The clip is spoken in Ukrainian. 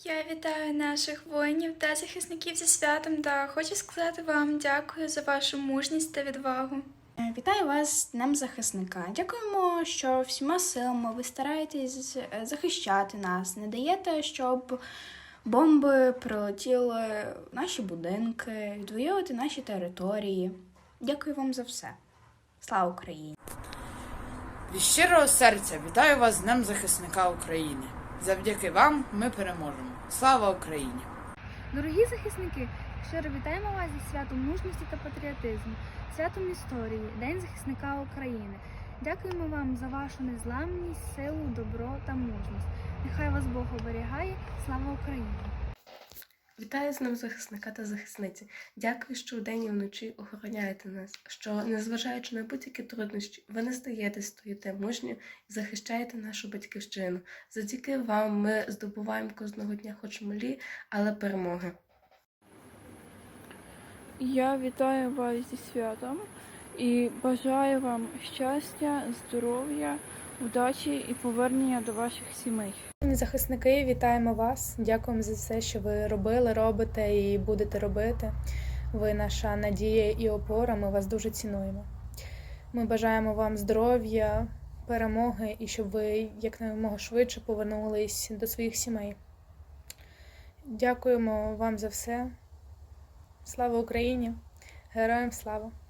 Я вітаю наших воїнів та захисників зі святом та хочу сказати вам дякую за вашу мужність та відвагу. Е, Вітаю вас з Днем захисника. Дякуємо, що всіма силами ви стараєтесь е, захищати нас, не даєте, щоб бомби прилетіли в наші будинки, відвоювати наші території. Дякую вам за все. Слава Україні! Від щирого серця вітаю вас з Днем захисника України. Завдяки вам ми переможемо. Слава Україні! Дорогі захисники, щиро вітаємо вас зі святом мужності та патріотизму, святом історії, День захисника України. Дякуємо вам за вашу незламність, силу, добро та мужність. Нехай вас Бог оберігає. Слава Україні! Вітаю з ним захисника та захисниці. Дякую, що вдень і вночі охороняєте нас, що, незважаючи на будь-які труднощі, ви не здаєтесь, стоїте мужньо і захищаєте нашу батьківщину. Завдяки вам ми здобуваємо кожного дня хоч малі, але перемоги. Я вітаю вас зі святом і бажаю вам щастя, здоров'я, удачі і повернення до ваших сімей. Захисники, вітаємо вас. Дякуємо за все, що ви робили, робите і будете робити. Ви наша надія і опора. Ми вас дуже цінуємо. Ми бажаємо вам здоров'я, перемоги і щоб ви якомога швидше повернулись до своїх сімей. Дякуємо вам за все. Слава Україні! Героям слава!